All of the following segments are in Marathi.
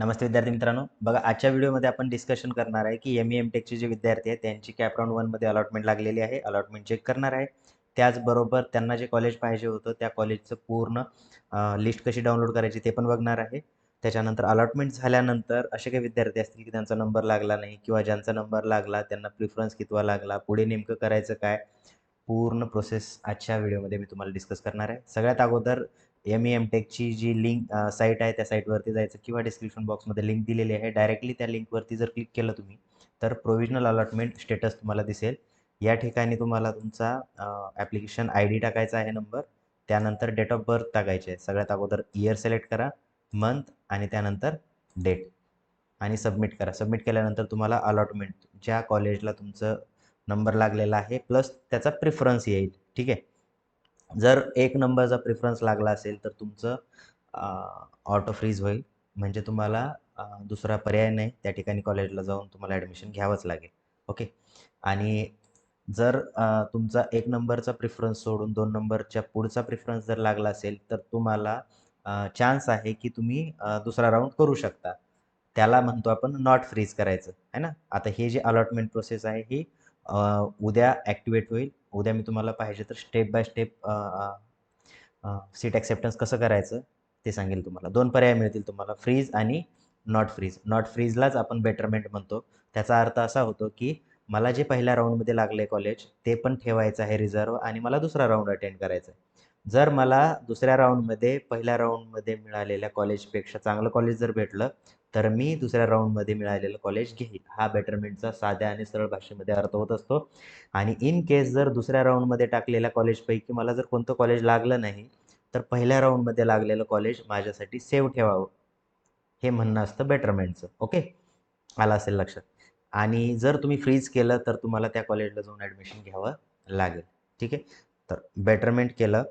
नमस्ते विद्यार्थी मित्रांनो. बघा आजच्या व्हिडिओमध्ये आपण डिस्कशन करणार आहे की एम ई एम टेकचे जे विद्यार्थी आहेत त्यांची कॅप राऊंड वनमध्ये अलॉटमेंट लागलेली आहे. अलॉटमेंट चेक करणार आहे. त्याचबरोबर त्यांना जे कॉलेज पाहिजे होतं त्या कॉलेजचं पूर्ण लिस्ट कशी डाउनलोड करायची ते पण बघणार आहे. त्याच्यानंतर अलॉटमेंट झाल्यानंतर असे काही विद्यार्थी असतील की त्यांचा नंबर लागला नाही किंवा ज्यांचा नंबर लागला त्यांना प्रिफरन्स कितवा लागला पुढे नेमकं करायचं काय पूर्ण प्रोसेस आजच्या व्हिडिओमध्ये मी तुम्हाला डिस्कस करणार आहे. सगळ्यात अगोदर एम ई एम टेकची जी लिंक साईट आहे त्या साईटवरती जायचं किंवा डिस्क्रिप्शन बॉक्समध्ये लिंक दिलेली आहे. डायरेक्टली त्या लिंकवरती जर क्लिक केलं तुम्ही तर प्रोव्हिजनल अलॉटमेंट स्टेटस तुम्हाला दिसेल. या ठिकाणी तुम्हाला तुमचा ॲप्लिकेशन आय डी टाकायचा आहे नंबर त्यानंतर डेट ऑफ बर्थ टाकायचे आहे सगळ्यात अगोदर इयर सिलेक्ट करा मंथ आणि त्यानंतर डेट आणि सबमिट करा. सबमिट केल्यानंतर तुम्हाला अलॉटमेंट ज्या कॉलेजला तुमचं नंबर लागलेला आहे प्लस त्याचा प्रिफरन्स येईल. ठीक आहे? जर एक नंबरचा प्रिफरन्स लागला असेल तर तुमचं ऑटो फ्रीज होईल. म्हणजे तुम्हाला दुसरा पर्याय नाही. त्या ठिकाणी कॉलेजला जाऊन तुम्हाला ॲडमिशन घ्यावंच लागेल. ओके आणि जर तुमचा एक नंबरचा प्रिफरन्स सोडून दोन नंबरच्या पुढचा प्रिफरन्स जर लागला असेल तर तुम्हाला चान्स आहे की तुम्ही दुसरा राऊंड करू शकता. त्याला म्हणतो आपण नॉट फ्रीज करायचं. आहे ना? आता हे जे अलॉटमेंट प्रोसेस आहे ही उद्या ॲक्टिवेट होईल. उद्या मी तुम्हाला पाहिजे तर step by step seat acceptance कसं करायचं ते सांगेल तुम्हाला. दोन पर्याय मिळतील तुम्हाला फ्रीज आणि नॉट फ्रीज नॉट फ्रीजलाच आपण बेटरमेंट म्हणतो. त्याचा अर्थ असा होतो की मला जे पहिल्या राऊंडमध्ये लागले कॉलेज ते पण ठेवायचं आहे रिझर्व आणि मला दुसरा राऊंड अटेंड करायचा आहे जर मला दुसऱ्या राऊंडमध्ये पहिल्या राऊंडमध्ये मिळालेल्या कॉलेजपेक्षा चांगलं कॉलेज जर भेटलं तर मी दुसऱ्या राऊंडमध्ये मिळालेलं कॉलेज घेईल. हा बेटरमेंटचा साध्या आणि सरळ भाषेमध्ये अर्थ होत असतो. आणि इन केस जर दुसऱ्या राऊंडमध्ये टाकलेल्या कॉलेजपैकी मला जर कोणतं कॉलेज लागलं नाही तर पहिल्या राऊंडमध्ये लागलेलं कॉलेज माझ्यासाठी सेव्ह ठेवावं. हे म्हणणं असतं बेटरमेंटचं ओके आलं असेल लक्षात? आणि जर तुम्ही फ्रीज केलं तर तुम्हाला त्या कॉलेजला जाऊन ॲडमिशन घ्यावं लागेल. ठीक आहे? तर बेटरमेंट केलं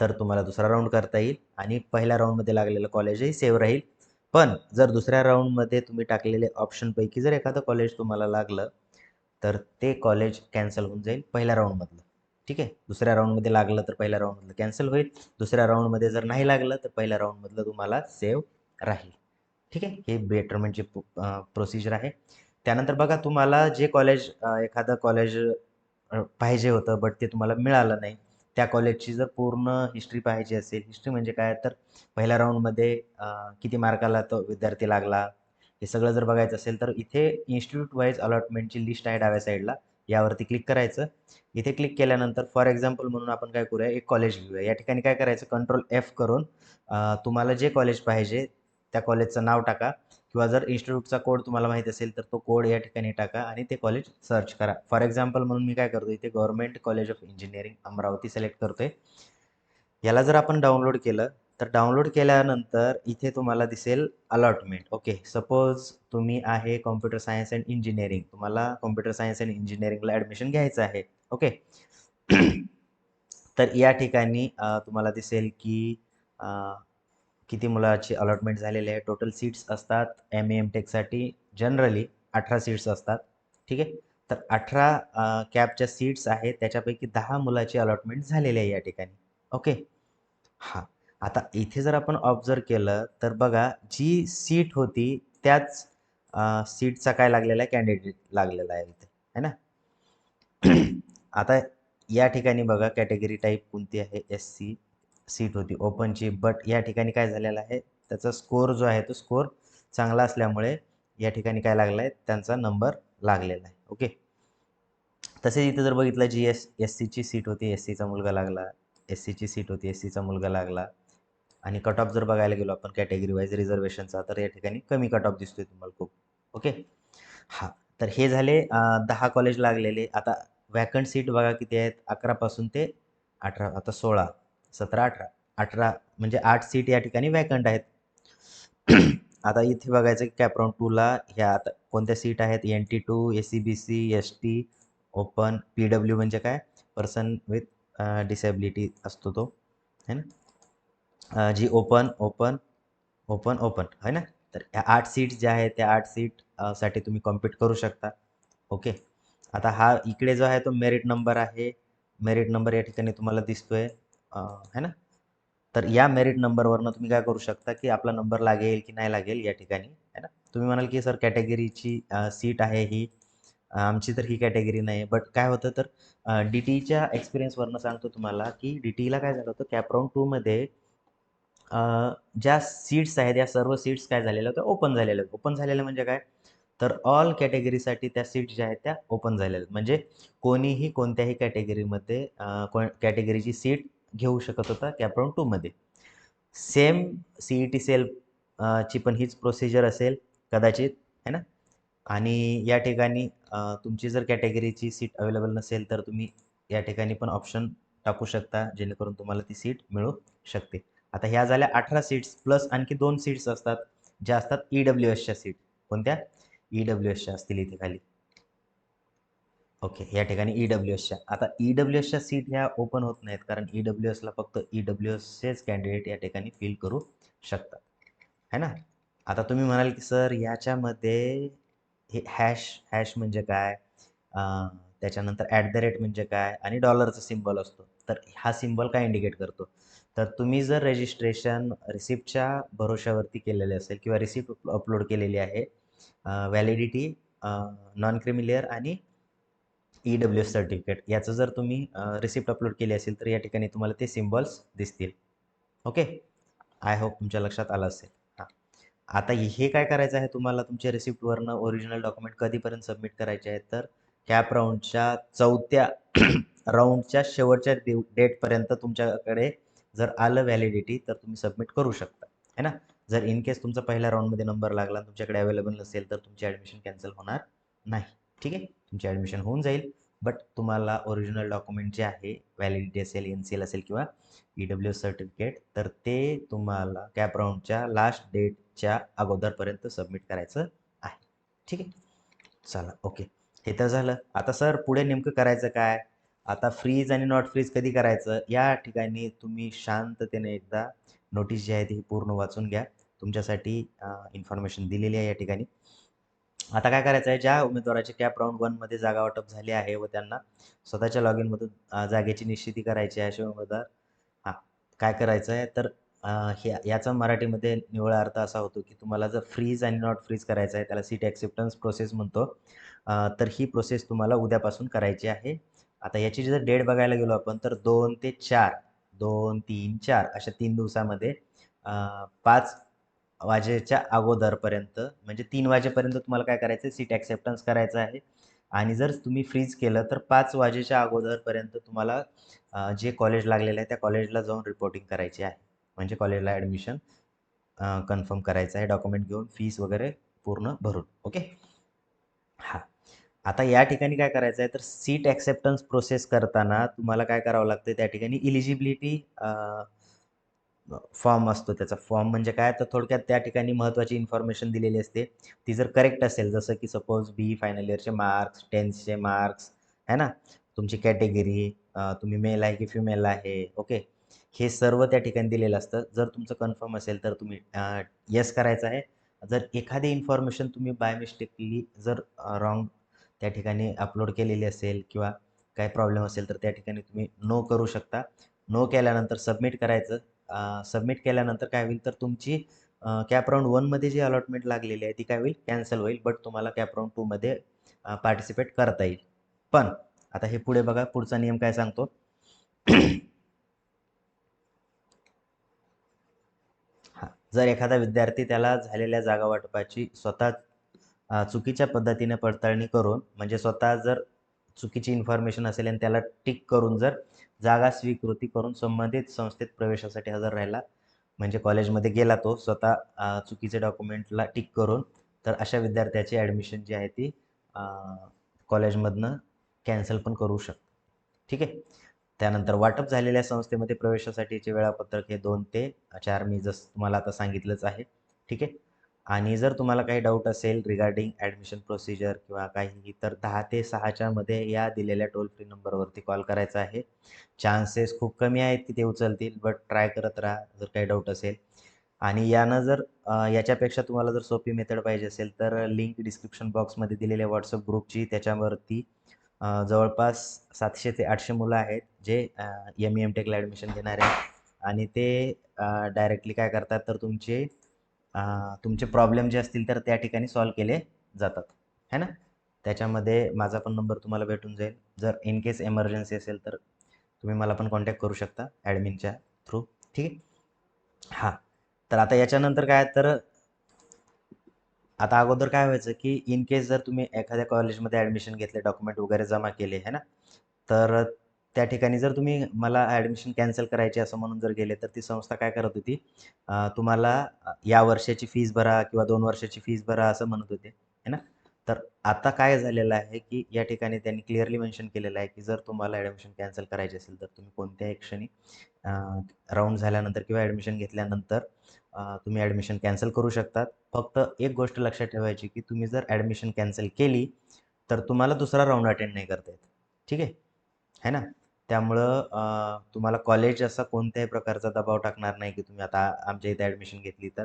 तर तुम्हाला दुसरा राऊंड करता येईल. आणि पहिल्या राऊंडमध्ये लागलेलं कॉलेजही सेव्ह राहील. पण जर दुसऱ्या राऊंडमध्ये तुम्ही टाकलेले ऑप्शनपैकी जर एखादं कॉलेज तुम्हाला लागलं तर ते कॉलेज कॅन्सल होऊन जाईल पहिल्या राऊंडमधलं. ठीक आहे? दुसऱ्या राऊंडमध्ये लागलं तर पहिल्या राऊंडमधलं कॅन्सल होईल. दुसऱ्या राऊंडमध्ये जर नाही लागलं तर पहिल्या राऊंडमधलं तुम्हाला सेव्ह राहील. ठीक आहे? हे बेटरमेंटची प्रोसिजर आहे. त्यानंतर बघा तुम्हाला जे कॉलेज एखादं कॉलेज पाहिजे होतं बट ते तुम्हाला मिळालं नाही त्या कॉलेजची जर पूर्ण हिस्ट्री पाहिजे असेल हिस्ट्री म्हणजे काय? तर पहिल्या राऊंडमध्ये किती मार्काला तो विद्यार्थी लागला? हे सगळं जर बघायचं असेल तर इथे इन्स्टिट्यूट वाईज अलॉटमेंटची लिस्ट आहे डाव्या साईडला यावरती क्लिक करायचं. इथे क्लिक केल्यानंतर फॉर एक्झाम्पल म्हणून आपण काय करूया? एक कॉलेज घेऊया. या ठिकाणी काय करायचं? कंट्रोल एफ करून तुम्हाला जे कॉलेज पाहिजे त्या कॉलेजचं नाव टाका. किंवा जर इन्स्टिट्यूटचा कोड तुम्हाला माहीत असेल तर तो कोड या ठिकाणी टाका आणि ते कॉलेज सर्च करा. फॉर एक्झाम्पल म्हणून मी काय करतो इथे government college of engineering Amravati select करतोय. याला जर आपण डाउनलोड केलं तर डाउनलोड केल्यानंतर इथे तुम्हाला दिसेल अलॉटमेंट. ओके सपोज तुम्ही आहे कॉम्प्युटर सायन्स अँड इंजिनिअरिंग. तुम्हाला कॉम्प्युटर सायन्स अँड इंजिनिअरिंगला ॲडमिशन घ्यायचं आहे. ओके? तर या ठिकाणी तुम्हाला दिसेल की किती मुलाची अलॉटमेंट झालेली आहे? टोटल सीट्स असतात एम एम टेकसाठी जनरली अठरा सीट्स असतात. ठीक आहे? तर अठरा कॅबच्या सीट्स आहेत. त्याच्यापैकी दहा मुलाची अलॉटमेंट झालेली आहे या ठिकाणी. ओके हां. आता इथे जर आपण ऑब्झर्व केलं तर बघा जी सीट होती त्याच सीटचा काय लागलेला आहे? कॅन्डिडेट लागलेला आहे इथे. है ना? आता या ठिकाणी बघा कॅटेगरी टाईप कोणती आहे? एस सी सीट होती ओपनची. बट या ठिकाणी काय झालेलं आहे? त्याचा स्कोर जो आहे तो स्कोर चांगला असल्यामुळे या ठिकाणी काय लागला आहे? त्यांचा नंबर लागलेला आहे. ओके तसेच इथे जर बघितलं जी एस एस सीची सीट होती एस सीचा मुलगा लागला एस सीची सीट होती एस सीचा मुलगा लागला. आणि कट ऑफ जर बघायला गेलो आपण कॅटेगरी वाईज रिझर्वेशनचा तर या ठिकाणी कमी कट ऑफ दिसतोय तुम्हाला खूप. ओके हां. तर हे झाले दहा कॉलेज लागलेले. आता वॅकंट सीट बघा किती आहेत? अकरापासून ते अठरा आता सोळा. सतरा अठरा अठरा म्हणजे आठ सीट या ठिकाणी वॅकंट आहेत. आता इथे बघायचं की कॅप्रॉन टूला ह्या आता कोणत्या सीट आहेत? N T two A C B C S T open P W म्हणजे काय? पर्सन विथ डिसेबिलिटी असतो तो. है ना? G open open open open है ना? तर ह्या आठ सीट्स ज्या आहेत त्या आठ सीटसाठी तुम्ही कॉम्पीट करू शकता. ओके आता हा इकडे जो आहे तो मेरिट नंबर आहे. मेरिट नंबर या ठिकाणी तुम्हाला दिसतोय. है ना? तर या मेरिट नंबरवरनं तुम्ही काय करू शकता की आपला नंबर लागेल की नाही लागेल या ठिकाणी है ना? तुम्ही म्हणाल की सर कॅटेगरीची सीट आहे ही आमची तर ही कॅटेगरी नाही. बट काय होतं तर डी टीच्या एक्सपिरियन्सवरनं सांगतो तुम्हाला की डी टीला काय झालं होतं कॅपराऊंड टूमध्ये ज्या सीट्स आहेत या सर्व सीट्स काय झालेल्या होत्या? ओपन झालेल्या ओपन झालेल्या म्हणजे काय? तर ऑल कॅटेगरीसाठी त्या सीट्स ज्या आहेत त्या ओपन झालेल्या आहेत. म्हणजे कोणीही कोणत्याही कॅटेगरीमध्ये कॅटेगरीची सीट घेऊ शकत होता कॅपराऊंड टूमध्ये same C E T cell ची पण हीच प्रोसिजर असेल कदाचित है ना? आणि या ठिकाणी तुमची जर कॅटेगरीची सीट अवेलेबल नसेल तर तुम्ही या ठिकाणी पण ऑप्शन टाकू शकता जेणेकरून तुम्हाला ती सीट मिळू शकते. आता ह्या झाल्या अठरा सीट्स प्लस आणखी दोन सीट्स असतात ज्या असतात ई डब्ल्यू एसच्या सीट कोणत्या? ई डब्ल्यू एसच्या असतील इथे खाली. ओके या ठिकाणी ई डब्ल्यू एसच्या आता ई डब्ल्यू एसच्या सीट ह्या ओपन होत नाहीत कारण ई डब्ल्यू एसला फक्त ई डब्ल्यू एसचेच कॅन्डिडेट या ठिकाणी फिल करू शकतात. है ना? आता तुम्ही म्हणाल की सर याच्यामध्ये हे हॅश हॅश म्हणजे काय? त्याच्यानंतर ॲट द रेट म्हणजे काय? आणि डॉलरचा सिम्बॉल असतो. तर हा सिम्बॉल काय इंडिकेट करतो? तर तुम्ही जर रजिस्ट्रेशन रिसिप्टच्या भरोशावरती केलेले असेल किंवा रिसिप्ट अपलोड केलेली आहे व्हॅलिडिटी नॉन क्रिमिलियर आणि ई डब्ल्यू एस सर्टिफिकेट याचं जर तुम्ही रिसिप्ट अपलोड केली असेल तर या ठिकाणी तुम्हाला ते सिम्बॉल्स दिसतील. ओके आय होप तुमच्या लक्षात आलं असेल. हां. आता हे काय करायचं आहे? तुम्हाला तुमच्या रिसिप्टवरनं ओरिजिनल डॉक्युमेंट कधीपर्यंत सबमिट करायचे आहेत तर कॅप राऊंडच्या चौथ्या राऊंडच्या शेवटच्या दिव डेटपर्यंत तुमच्याकडे जर आलं व्हॅलिडिटी तर तुम्ही सबमिट करू शकता. है ना? जर इन केस तुमचा पहिल्या राऊंडमध्ये नंबर लागला तुमच्याकडे अवेलेबल नसेल तर तुमची ॲडमिशन कॅन्सल होणार नाही. ठीक आहे? तुमची ॲडमिशन होऊन जाईल. बट तुम्हाला ओरिजिनल डॉक्युमेंट जे आहे व्हॅलिडिटी असेल एन सी एल असेल किंवा ई डब्ल्यू सर्टिफिकेट तर ते तुम्हाला कॅप राऊंडच्या लास्ट डेटच्या अगोदरपर्यंत सबमिट करायचं आहे. ठीक आहे? चला ओके हे तर झालं. आता सर पुढे नेमकं करायचं काय? आता फ्रीज आणि नॉट फ्रीज कधी करायचं? या ठिकाणी तुम्ही शांततेने एकदा नोटीस जी आहे ती पूर्ण वाचून घ्या. तुमच्यासाठी इन्फॉर्मेशन दिलेली आहे या ठिकाणी. आता काय करायचं आहे ज्या उमेदवाराची कॅप राऊंड वनमध्ये जागा वाटप झाली आहे व त्यांना स्वतःच्या लॉग इनमधून जागेची निश्चिती करायची आहे असे उमेदवार हां काय करायचं आहे तर हे याचा मराठीमध्ये निवळा अर्थ असा होतो की तुम्हाला जर फ्रीज आणि नॉट फ्रीज करायचं आहे त्याला सीट ॲक्सेप्टन्स प्रोसेस म्हणतो. तर ही प्रोसेस तुम्हाला उद्यापासून करायची आहे. आता याची जर डेट बघायला गेलो आपण तर दोन ते चार दोन तीन चार अशा तीन दिवसामध्ये पाच वाजेच्या अगोदरपर्यंत म्हणजे तीन वाजेपर्यंत तुम्हाला काय करायचं आहे? सीट ॲक्सेप्टन्स करायचं आहे. आणि जर तुम्ही फ्रीज केलं तर पाच वाजेच्या अगोदरपर्यंत तुम्हाला जे कॉलेज लागलेलं आहे त्या कॉलेजला जाऊन रिपोर्टिंग करायची आहे. म्हणजे कॉलेजला ॲडमिशन कन्फर्म करायचं आहे. डॉक्युमेंट घेऊन फीस वगैरे पूर्ण भरून. ओके हां. आता या ठिकाणी काय करायचं आहे? तर सीट ॲक्सेप्टन्स प्रोसेस करताना तुम्हाला काय करावं लागतं त्या ठिकाणी इलिजिबिलिटी फॉर्म असतो त्याचा. फॉर्म म्हणजे काय? तर थोडक्यात त्या ठिकाणी महत्त्वाची इन्फॉर्मेशन दिलेली असते. ती जर करेक्ट असेल जसं की सपोज बी फायनल इयरचे मार्क्स टेन्थचे मार्क्स है ना? तुमची कॅटेगरी तुम्ही मेल आहे की फिमेल आहे ओके हे सर्व त्या ठिकाणी दिलेलं असतं. जर तुमचं कन्फर्म असेल तर तुम्ही येस करायचं आहे. जर एखादी इन्फॉर्मेशन तुम्ही बाय मिस्टेकली जर रॉंग त्या ठिकाणी अपलोड केलेली असेल किंवा काही प्रॉब्लेम असेल तर त्या ठिकाणी तुम्ही नो करू शकता. नो केल्यानंतर सबमिट करायचं. सबमिट केल्यानंतर काय होईल? तर तुमची कॅप राऊंड वनमध्ये जी अलॉटमेंट लागलेली आहे ती काय होईल? कॅन्सल होईल बट तुम्हाला कॅप राऊंड टूमध्ये पार्टिसिपेट करता येईल. पण आता हे पुढे बघा पुढचा नियम काय सांगतो? हां जर एखादा विद्यार्थी त्याला झालेल्या जागा वाटपाची स्वतः चुकीच्या पद्धतीने पडताळणी करून म्हणजे स्वतः जर चुकीची इन्फॉर्मेशन असेल आणि त्याला टिक करून जर जागा स्वीकृती करून संबंधित संस्थेत प्रवेशासाठी हजर राहिला. म्हणजे कॉलेजमध्ये गेला तो स्वतः चुकीचे डॉक्युमेंटला टिक करून. तर अशा विद्यार्थ्याची ॲडमिशन जी आहे ती कॉलेजमधनं कॅन्सल पण करू शकतो. ठीक आहे? त्यानंतर वाटप झालेल्या संस्थेमध्ये प्रवेशासाठीचे वेळापत्रक हे दोन ते चार मी जसं तुम्हाला आता सांगितलंच आहे. ठीक आहे? आणि जर तुम्हाला काही डाऊट असेल रिगार्डिंग ॲडमिशन प्रोसिजर किंवा काही तर दहा ते सहाच्या मध्ये या दिलेल्या टोल फ्री नंबरवरती कॉल करायचा आहे. चान्सेस खूप कमी आहेत की ते उचलतील बट ट्राय करत राहा जर काही डाऊट असेल. आणि यानं जर याच्यापेक्षा तुम्हाला जर सोपी मेथड पाहिजे असेल तर लिंक डिस्क्रिप्शन बॉक्समध्ये दिलेल्या व्हॉट्सअप ग्रुपची त्याच्यावरती जवळपास सातशे ते आठशे मुलं आहेत जे एम ई एम टेकला ॲडमिशन घेणारे. आहेत आणि ते डायरेक्टली काय करतात तर तुमचे तुमचे प्रॉब्लेम जे असतील तर त्या ठिकाणी सॉल्व केले जातात. है ना? त्याच्यामध्ये माझा पण नंबर तुम्हाला भेटून जाईल. जर इन केस एमर्जन्सी असेल तर तुम्ही मला पण कॉन्टॅक्ट करू शकता ॲडमिनच्या थ्रू ठीक आहे? हां. तर आता याच्यानंतर काय तर आता अगोदर काय व्हायचं की इन केस जर तुम्ही एखाद्या कॉलेजमध्ये ॲडमिशन घेतले डॉक्युमेंट वगैरे जमा केले है ना? तर त्या ठिकाणी जर तुम्ही मला ॲडमिशन कॅन्सल करायची असं म्हणून जर गेले तर ती संस्था काय करत होती? तुम्हाला या वर्षाची फीज भरा किंवा दोन वर्षाची फीज भरा असं म्हणत होते है ना? तर आता काय झालेलं आहे की या ठिकाणी त्यांनी क्लिअरली मेन्शन केलेलं आहे की जर तुम्हाला ॲडमिशन कॅन्सल करायची असेल तर तुम्ही कोणत्याही क्षणी राऊंड झाल्यानंतर किंवा ॲडमिशन घेतल्यानंतर तुम्ही ॲडमिशन कॅन्सल करू शकतात. फक्त एक गोष्ट लक्षात ठेवायची की तुम्ही जर ॲडमिशन कॅन्सल केली तर तुम्हाला दुसरा राऊंड अटेंड नाही करता येत. ठीक आहे? है ना? त्यामुळं तुम्हाला कॉलेज असा कोणत्याही प्रकारचा दबाव टाकणार नाही की तुम्ही आता आमच्या इथे ॲडमिशन घेतली तर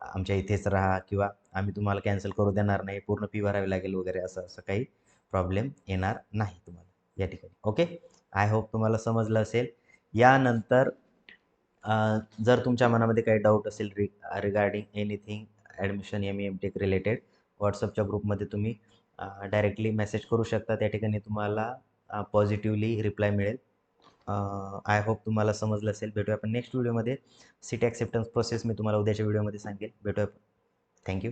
आमच्या इथेच राहा किंवा आम्ही तुम्हाला कॅन्सल करू देणार नाही पूर्ण फी भरावी लागेल वगैरे असं असं काही प्रॉब्लेम येणार नाही तुम्हाला या ठिकाणी. ओके आय होप तुम्हाला समजलं असेल. यानंतर जर तुमच्या मनामध्ये काही डाऊट असेल re regarding anything admission M M tech related व्हॉट्सअपच्या ग्रुपमध्ये तुम्ही डायरेक्टली मेसेज करू शकता. त्या ठिकाणी तुम्हाला पॉझिटिव्हली रिप्लाय मिळेल. आय होप तुम्हाला समजलं असेल. भेटूया आपण नेक्स्ट व्हिडिओमध्ये सीट ॲक्सेप्टन्स प्रोसेस मी तुम्हाला उद्याच्या व्हिडिओमध्ये सांगेल. भेटूया थँक्यू